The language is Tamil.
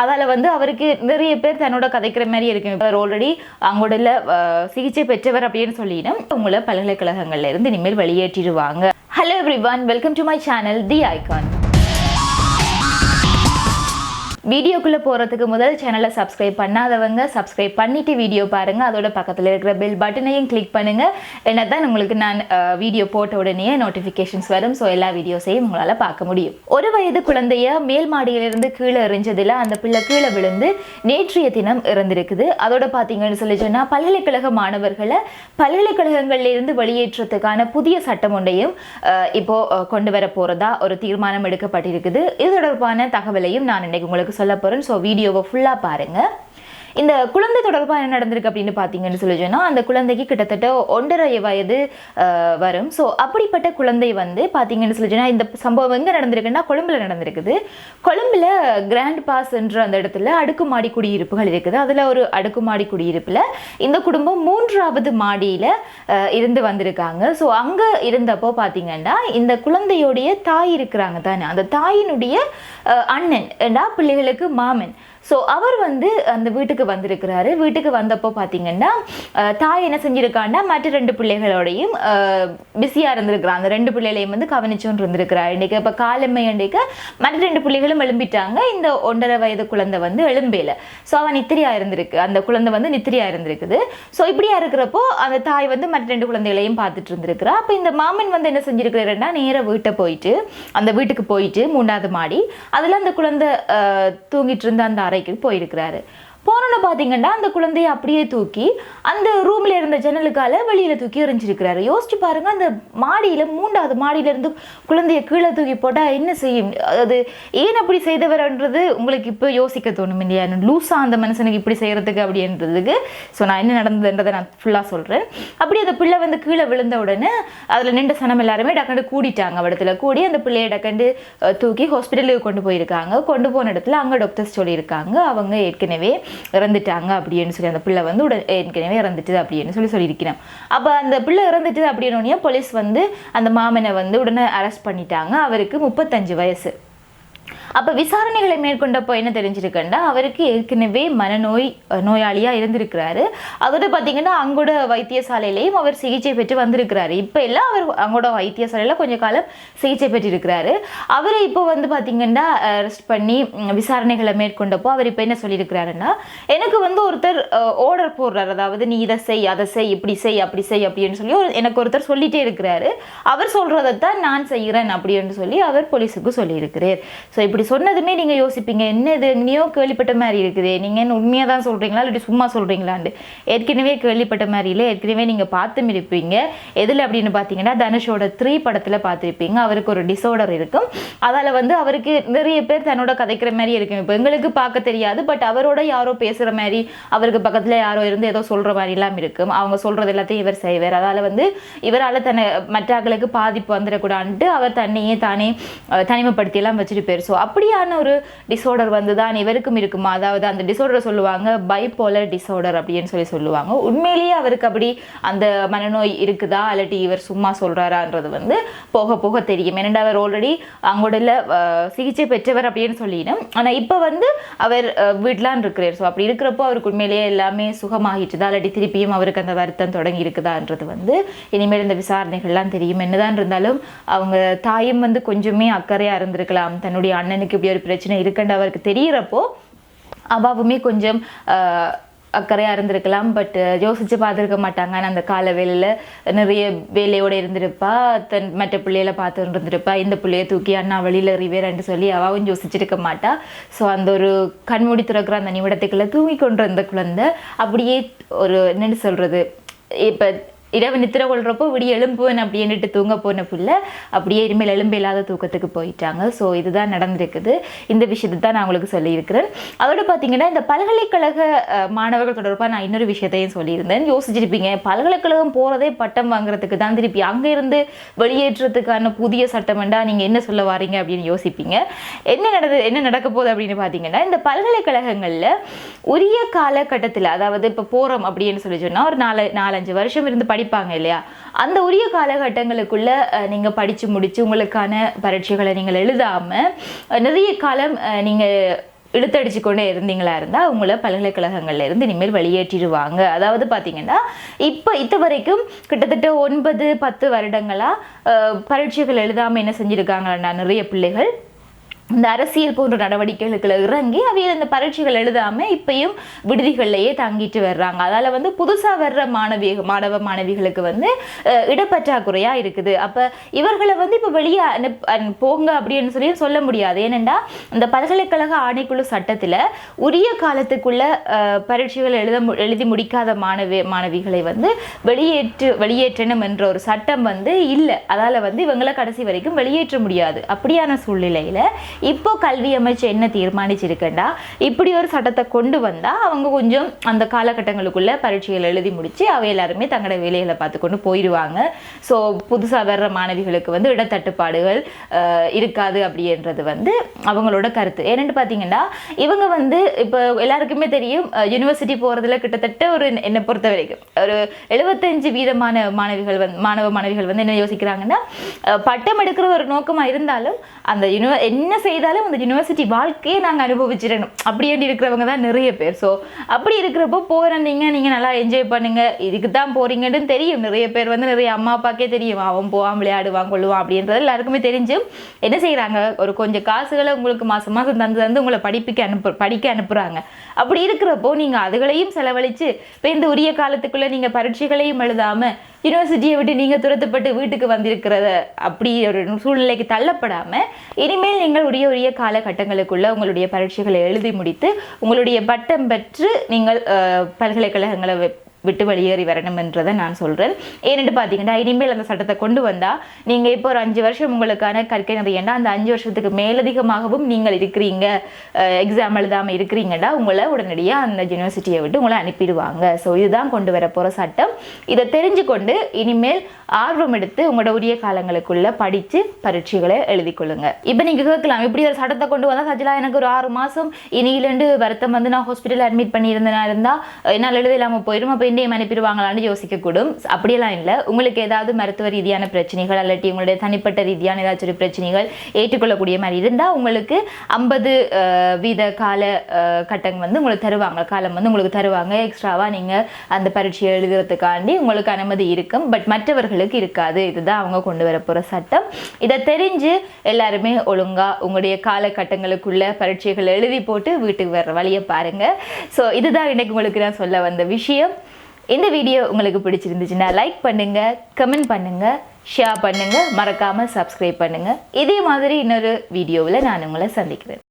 அதால் வந்து அவருக்கு நிறைய பேர் தன்னோட கதைக்கிற மாதிரி இருக்கு. இப்போ ஆல்ரெடி அவங்களோட சிகிச்சை பெற்றவர் அப்படின்னு சொல்லிடும். உங்களை பல்கலைக்கழகங்கள்ல இருந்து இனிமேல் வெளியேற்றிடுவாங்க. Hello everyone welcome to my channel the icon வீடியோக்குள்ளே போகிறதுக்கு முதல் சேனலை சப்ஸ்கிரைப் பண்ணாதவங்க சப்ஸ்கிரைப் பண்ணிவிட்டு வீடியோ பாருங்கள் அதோட பக்கத்தில் இருக்கிற பெல் பட்டனையும் கிளிக் பண்ணுங்கள் என்ன தான் உங்களுக்கு நான் வீடியோ போட்ட உடனே நோட்டிஃபிகேஷன்ஸ் வரும். ஸோ எல்லா வீடியோஸையும் உங்களால் பார்க்க முடியும். ஒரு வயது குழந்தைய மேல் மாடியிலிருந்து கீழே எறிஞ்சதில் அந்த பிள்ளை கீழே விழுந்து நேற்றைய தினம் இறந்திருக்குது. அதோட பார்த்தீங்கன்னு சொல்லி சொன்னால் பல்கலைக்கழக மாணவர்களை பல்கலைக்கழகங்களிலிருந்து வெளியேற்றத்துக்கான புதிய சட்டம் ஒன்றையும் இப்போது கொண்டு வர போகிறதா ஒரு தீர்மானம் எடுக்கப்பட்டிருக்குது. இது தொடர்பான தகவலையும் நான் இன்னைக்கு உங்களுக்கு சொல்ல போகிறேன் ஸோ வீடியோவை ஃபுல்லாக பாருங்கள் இந்த குழந்தை தொடர்பாக என்ன நடந்திருக்கு அப்படின்னு பார்த்தீங்கன்னு சொல்லி சொன்னால் அந்த குழந்தைக்கு கிட்டத்தட்ட ஒன்றரை வயது வரும். ஸோ அப்படிப்பட்ட குழந்தை வந்து பார்த்தீங்கன்னு சொல்லி சொன்னால் இந்த சம்பவம் எங்கே நடந்திருக்குன்னா கொழும்புல நடந்திருக்குது. கொழும்புல கிராண்ட் பாஸ் என்ற அந்த இடத்துல அடுக்குமாடி குடியிருப்புகள் இருக்குது. அதில் ஒரு அடுக்குமாடி குடியிருப்பில் இந்த குடும்பம் மூன்றாவது மாடியில் இருந்து வந்திருக்காங்க. ஸோ அங்கே இருந்தப்போ பார்த்தீங்கன்னா இந்த குழந்தையோடைய தாய் இருக்கிறாங்க தானே. அந்த தாயினுடைய அண்ணன் ஏண்டா பிள்ளைகளுக்கு மாமன். ஸோ அவர் வந்து அந்த வீட்டுக்கு வந்திருக்கிறாரு. வீட்டுக்கு வந்தப்போ பார்த்தீங்கன்னா தாய் என்ன செஞ்சிருக்கான்னா மற்ற ரெண்டு பிள்ளைகளோடையும் பிஸியாக இருந்திருக்கிறான் அந்த ரெண்டு பிள்ளைகளையும் வந்து கவனிச்சோன்னு இருந்திருக்கிறார் இன்றைக்கு இப்போ காலமை அன்றைக்கு மற்ற ரெண்டு பிள்ளைகளும் எழும்பிட்டாங்க. இந்த ஒன்றரை வயது குழந்தை வந்து எழும்பேல. ஸோ அவன் நித்திரியாக இருந்திருக்கு. அந்த குழந்தை வந்து நித்திரியாக இருந்திருக்குது. ஸோ இப்படியா இருக்கிறப்போ அந்த தாய் வந்து மற்ற ரெண்டு குழந்தைகளையும் பார்த்துட்டு இருந்திருக்கிறா. அப்போ இந்த மாமன் வந்து என்ன செஞ்சிருக்கிறாருன்னா நேராக வீட்டை போயிட்டு அந்த வீட்டுக்கு போயிட்டு மூணாவது மாடி அதில் அந்த குழந்தை தூங்கிட்டு இருந்த அந்த அறைக்கு போயிருக்கிறாரு. போனோன்னு பார்த்தீங்கன்னா அந்த குழந்தைய அப்படியே தூக்கி அந்த ரூமில் இருந்த ஜன்னலுக்கால வெளியில் தூக்கி எறிஞ்சிருக்கிறாரு. யோசிச்சு பாருங்கள் அந்த மாடியில் மூன்றாவது மாடியிலேருந்து குழந்தைய கீழே தூக்கி போட்டால் என்ன செய்யும்? அது ஏன் அப்படி செய்தவர்ன்றது உங்களுக்கு இப்போ யோசிக்க தோணும் இல்லையா? லூஸாக அந்த மனுஷனுக்கு இப்படி செய்கிறதுக்கு அப்படின்றதுக்கு. ஸோ நான் என்ன நடந்ததுன்றதை நான் ஃபுல்லாக சொல்கிறேன் அப்படி அந்த பிள்ளை வந்து கீழே விழுந்த உடனே அதில் நின்ற சனம் எல்லாருமே டக்கண்டு கூடிட்டாங்க. இடத்துல கூடி அந்த பிள்ளையை டக்கண்டு தூக்கி ஹாஸ்பிட்டலுக்கு கொண்டு போயிருக்காங்க. கொண்டு போன இடத்துல அங்கே டாக்டர்ஸ் சொல்லியிருக்காங்க. அவங்க ஏற்கனவே இறந்துட்டாங்க அப்படின்னு சொல்லி அந்த பிள்ளை வந்து உடன் ஏற்கனவே இறந்துட்டு அப்படின்னு சொல்லி சொல்லியிருக்கிறேன். அப்போ அந்த பிள்ளை இறந்துட்டு அப்படின்னு போலீஸ் வந்து அந்த மாமனை வந்து உடனே அரெஸ்ட் பண்ணிட்டாங்க. அவருக்கு முப்பத்தஞ்சு வயசு. அப்போ விசாரணைகளை மேற்கொண்டப்போ என்ன தெரிஞ்சிருக்குன்னா அவருக்கு ஏற்கனவே மனநோய் நோயாளியாக இருந்திருக்கிறாரு. அதோட பார்த்தீங்கன்னா அங்கோட வைத்தியசாலையிலையும் அவர் சிகிச்சை பெற்று வந்திருக்கிறாரு. இப்போ எல்லாம் அவர் அங்கோட வைத்தியசாலையில கொஞ்ச காலம் சிகிச்சை பெற்றிருக்கிறாரு. அவரை இப்போ வந்து பார்த்தீங்கன்னா அரெஸ்ட் பண்ணி விசாரணைகளை மேற்கொண்டப்போ அவர் இப்போ என்ன சொல்லியிருக்கிறாருன்னா எனக்கு வந்து ஒருத்தர் ஆர்டர் போடுறாரு. அதாவது நீ இதை செய் அதை செய் இப்படி செய் அப்படி செய் அப்படின்னு சொல்லி ஒரு எனக்கு ஒருத்தர் சொல்லிட்டே இருக்கிறாரு. அவர் சொல்றதைத்தான் நான் செய்கிறேன் அப்படின்னு சொல்லி அவர் போலீஸுக்கு சொல்லியிருக்கிறார். ஸோ இப்படி இப்படி சொன்னதுமே நீங்கள் யோசிப்பீங்க என்ன இது எங்கேயோ கேள்விப்பட்ட மாதிரி இருக்குது. நீங்கள் என்ன உண்மையாக தான் சொல்கிறீங்களா இல்லை சும்மா சொல்றீங்களான்னு ஏற்கனவே கேள்விப்பட்ட மாதிரி இல்லை ஏற்கனவே நீங்கள் பார்த்தும் இருப்பீங்க. எதில் அப்படின்னு பார்த்தீங்கன்னா தனுஷோட த்ரீ படத்தில் பார்த்துருப்பீங்க. அவருக்கு ஒரு டிசார்டர் இருக்கும். அதால் வந்து அவருக்கு நிறைய பேர் தன்னோட கதைக்கிற மாதிரி இருக்கும். இப்போ எங்களுக்கு பார்க்க தெரியாது பட் அவரோட யாரோ பேசுகிற மாதிரி அவருக்கு பக்கத்தில் யாரோ இருந்து ஏதோ சொல்கிற மாதிரிலாம் இருக்கும். அவங்க சொல்கிறது எல்லாத்தையும் இவர் செய்வார். அதால் வந்து இவரால் தன்னை மற்றாக்களுக்கு பாதிப்பு வந்துடக்கூடாதுன்ட்டு அவர் தன்னையே தானே தனிமைப்படுத்தியெல்லாம் வச்சுட்டு எல்லாம் ஸோ அப்படியான ஒரு டிசார்டர் வந்து தான் இவருக்கும் இருக்குமா? அதாவது அந்த டிசார்டரை சொல்லுவாங்க பைபோலர் டிசார்டர் அப்படின்னு சொல்லி சொல்லுவாங்க. உண்மையிலேயே அவருக்கு அப்படி அந்த மனநோய் இருக்குதா? இல்லாட்டி இவர் சும்மா சொல்கிறாரான்றது வந்து போக போக தெரியும். ஏன்னா அவர் ஆல்ரெடி அங்கோட சிகிச்சை பெற்றவர் அப்படின்னு சொல்லிடும் ஆனால் இப்போ வந்து அவர் வீட்டிலான் இருக்கிறார். ஸோ அப்படி இருக்கிறப்போ அவருக்கு உண்மையிலேயே எல்லாமே சுகமாகிட்டுதா? இல்லாட்டி திருப்பியும் அவருக்கு அந்த வருத்தம் தொடங்கி இருக்குதான்றது வந்து இனிமேல் இந்த விசாரணைகள்லாம் தெரியும். என்னதான் இருந்தாலும் அவங்க தாயும் வந்து கொஞ்சமே அக்கறையாக இருந்திருக்கலாம். தன்னுடைய அண்ணன் அண்ணனுக்கு இப்படி ஒரு பிரச்சனை இருக்குன்னு அவருக்கு தெரியறப்போ அவாவுமே கொஞ்சம் அக்கறையாக இருந்திருக்கலாம். பட் யோசிச்சு பார்த்துருக்க மாட்டாங்க. ஆனால் அந்த கால வேலையில் நிறைய வேலையோடு இருந்திருப்பா. தன் மற்ற பிள்ளையில பார்த்து இருந்திருப்பா. இந்த பிள்ளைய தூக்கி அண்ணா வழியில் ரிவேரன்ட்டு சொல்லி அவாவும் யோசிச்சிருக்க மாட்டா. ஸோ அந்த ஒரு கண்மூடி திறக்கிற அந்த நிமிடத்துக்குள்ள தூங்கி கொண்டு வந்த குழந்தை அப்படியே ஒரு என்னன்னு சொல்றது இப்போ இரவு நித்திர கொள்றப்போ விடிய எழும்புவேன் அப்படின்னுட்டு தூங்க போன பிள்ளை அப்படியே இனிமேல் எலும்பு இல்லாத தூக்கத்துக்கு போயிட்டாங்க. ஸோ இதுதான் நடந்திருக்குது. இந்த விஷயத்தை தான் நான் உங்களுக்கு சொல்லியிருக்கிறேன். அதோட பார்த்தீங்கன்னா இந்த பல்கலைக்கழக மாணவர்கள் தொடர்பாக நான் இன்னொரு விஷயத்தையும் சொல்லியிருந்தேன். யோசிச்சிருப்பீங்க பல்கலைக்கழகம் போகிறதே பட்டம் வாங்குறதுக்கு தான் திருப்பி அங்கே இருந்து வெளியேற்றத்துக்கான புதிய சட்டமெண்டா நீங்கள் என்ன சொல்ல வரீங்க அப்படின்னு யோசிப்பீங்க. என்ன நடந்தது என்ன நடக்க போகுது அப்படின்னு பார்த்தீங்கன்னா இந்த பல்கலைக்கழகங்களில் உரிய காலகட்டத்தில் அதாவது இப்போ போகிறோம் அப்படின்னு சொல்லி சொன்னால் ஒரு நாலு நாலஞ்சு வருஷம் இருந்து படிப்பாங்க இல்லையா? அந்த உரிய காலகட்டங்களுக்குள்ள நீங்கள் படித்து முடித்து உங்களுக்கான பரீட்சைகளை நீங்கள் எழுதாமல் நிறைய காலம் நீங்கள் இழுத்தடிச்சு கொண்டே இருந்தீங்களா இருந்தால் உங்களை பல்கலைக்கழகங்கள்ல இருந்து இனிமேல் வெளியேற்றிடுவாங்க. அதாவது பார்த்தீங்கன்னா இப்போ இது வரைக்கும் கிட்டத்தட்ட ஒன்பது பத்து வருடங்களாக பரீட்சைகள் எழுதாமல் என்ன செஞ்சுருக்காங்கன்னா நிறைய பிள்ளைகள் இந்த அரசியல் போன்ற நடவடிக்கைகளுக்குள்ள இறங்கி அவையில் இந்த பரீட்சைகள் எழுதாமல் இப்பயும் விடுதிகள்லையே தங்கிட்டு வர்றாங்க. அதால் வந்து புதுசாக வர்ற மாணவி மாணவ மாணவிகளுக்கு வந்து இடப்பற்றாக்குறையாக இருக்குது. அப்போ இவர்களை வந்து இப்போ வெளியே அனுப் போங்க அப்படின்னு சொல்லி சொல்ல முடியாது. ஏனெண்டா இந்த பல்கலைக்கழக ஆணைக்குழு சட்டத்தில் உரிய காலத்துக்குள்ள பரீட்சைகள் எழுத மு- எழுதி முடிக்காத மாணவி மாணவிகளை வந்து வெளியேற்று வெளியேற்றணும் என்ற ஒரு சட்டம் வந்து இல்லை. அதால் வந்து இவங்களை கடைசி வரைக்கும் வெளியேற்ற முடியாது. அப்படியான சூழ்நிலையில் இப்போ கல்வி அமைச்சு என்ன தீர்மானிச்சிருக்கேன்டா இப்படி ஒரு சட்டத்தை கொண்டு வந்தால் அவங்க கொஞ்சம் அந்த காலகட்டங்களுக்குள்ள பரீட்சைகள் எழுதி முடிச்சு அவை எல்லாருமே தங்களோட வேலைகளை பார்த்து கொண்டு போயிடுவாங்க ஸோ புதுசாக வர்ற மாணவிகளுக்கு வந்து இடத்தட்டுப்பாடுகள் இருக்காது அப்படின்றது வந்து அவங்களோட கருத்து. ஏன்னு பார்த்தீங்கன்னா இவங்க வந்து இப்போ எல்லாருக்குமே தெரியும் யூனிவர்சிட்டி போகிறதுல கிட்டத்தட்ட ஒரு என்னை பொறுத்த வரைக்கும் ஒரு எழுபத்தஞ்சு வீதமான மாணவிகள் வந்து மாணவ மாணவிகள் வந்து என்ன யோசிக்கிறாங்கன்னா பட்டம் எடுக்கிற ஒரு நோக்கமாக இருந்தாலும் அந்த யூனிவ என்ன செய்தாலும் அந்த யூனிவர்சிட்டி வாழ்க்கையை நாங்கள் அனுபவிச்சிடணும். அப்படி இருக்கிறவங்க தான் நிறைய பேர். ஸோ அப்படி இருக்கிறப்போ போகிறீங்க நீங்கள் நல்லா என்ஜாய் பண்ணுங்க. இதுக்கு தான் போகிறீங்கன்னு தெரியும். நிறைய பேர் வந்து நிறைய அம்மா அப்பாக்கே தெரியும். அவன் போவான் விளையாடுவான் கொள்ளுவான் அப்படின்றது எல்லாருக்குமே தெரிஞ்சும் என்ன செய்கிறாங்க ஒரு கொஞ்சம் காசுகளை உங்களுக்கு மாதம் மாதம் தந்து தந்து உங்களை படிப்புக்கு அனுப்பு படிக்க அனுப்புகிறாங்க அப்படி இருக்கிறப்போ நீங்கள் அதுகளையும் செலவழித்து இப்போ இந்த உரிய காலத்துக்குள்ளே நீங்கள் பரீட்சைகளையும் எழுதாமல் யூனிவர்சிட்டியை விட்டு நீங்கள் துரத்தப்பட்டு வீட்டுக்கு வந்திருக்கிறத அப்படி ஒரு சூழ்நிலைக்கு தள்ளப்படாமல் இனிமேல் நீங்கள் உரிய உரிய காலகட்டங்களுக்குள்ள உங்களுடைய பரீட்சைகளை எழுதி முடித்து உங்களுடைய பட்டம் பெற்று நீங்கள் அஹ், பல்கலைக்கழகங்களை விட்டு வெளியேறி வரணும் என்றதை நான் சொல்கிறேன் ஏன்னு பார்த்தீங்கன்னா இனிமேல் அந்த சட்டத்தை கொண்டு வந்தால் நீங்கள் இப்போ ஒரு அஞ்சு வருஷம் உங்களுக்கான கற்கை ஏன்னா அந்த அஞ்சு வருஷத்துக்கு மேலதிகமாகவும் நீங்கள் இருக்கிறீங்க. எக்ஸாம் எழுதாமல் இருக்கிறீங்கன்னா உங்களை உடனடியாக அந்த யூனிவர்சிட்டியை விட்டு உங்களை அனுப்பிடுவாங்க. ஸோ இதுதான் கொண்டு வர போகிற சட்டம். இதை தெரிஞ்சு கொண்டு இனிமேல் ஆர்வம் எடுத்து உங்களோட உரிய காலங்களுக்குள்ள படித்து பரீட்சைகளை எழுதி கொள்ளுங்க. இப்போ நீங்கள் கேட்கலாம் இப்படி ஒரு சட்டத்தை கொண்டு வந்தால் சஜிலா எனக்கு ஒரு ஆறு மாதம் இனியிலேருந்து வருத்தம் வந்து நான் ஹாஸ்பிட்டலில் அட்மிட் பண்ணியிருந்தேனா இருந்தால் என்னால் எழுத இல்லாமல் போயிடும் அப்போ இன்றையம் அனுப்பிடுவாங்களான்னு யோசிக்கக்கூடும். அப்படியெல்லாம் இல்லை. உங்களுக்கு ஏதாவது மருத்துவ ரீதியான பிரச்சனைகள் அல்லாட்டி உங்களுடைய தனிப்பட்ட ரீதியான ஏதாச்சும் ஒரு பிரச்சனைகள் ஏற்றுக்கொள்ளக்கூடிய மாதிரி இருந்தால் உங்களுக்கு ஐம்பது வீத கால அஹ், கட்டம் வந்து உங்களுக்கு தருவாங்க. காலம் வந்து உங்களுக்கு தருவாங்க. எக்ஸ்ட்ராவாக நீங்கள் அந்த பரீட்சையை எழுதுறதுக்காண்டி உங்களுக்கு அனுமதி இருக்கும். பட் மற்றவர்களுக்கு இருக்காது. இதுதான் அவங்க கொண்டு வர போகிற சட்டம். இதை தெரிஞ்சு எல்லாருமே ஒழுங்காக உங்களுடைய காலகட்டங்களுக்குள்ள பரீட்சைகள் எழுதி போட்டு வீட்டுக்கு வர்ற வழியை பாருங்கள் ஸோ இதுதான் இன்றைக்கு உங்களுக்கு நான் சொல்ல வந்த விஷயம். இந்த வீடியோ உங்களுக்கு பிடிச்சிருந்துச்சுன்னா லைக் பண்ணுங்க கமெண்ட் பண்ணுங்க ஷேர் பண்ணுங்க. மறக்காம சப்ஸ்கிரைப் பண்ணுங்க. இதே மாதிரி இன்னொரு வீடியோவில் நான் உங்களை சந்திக்கிறேன்.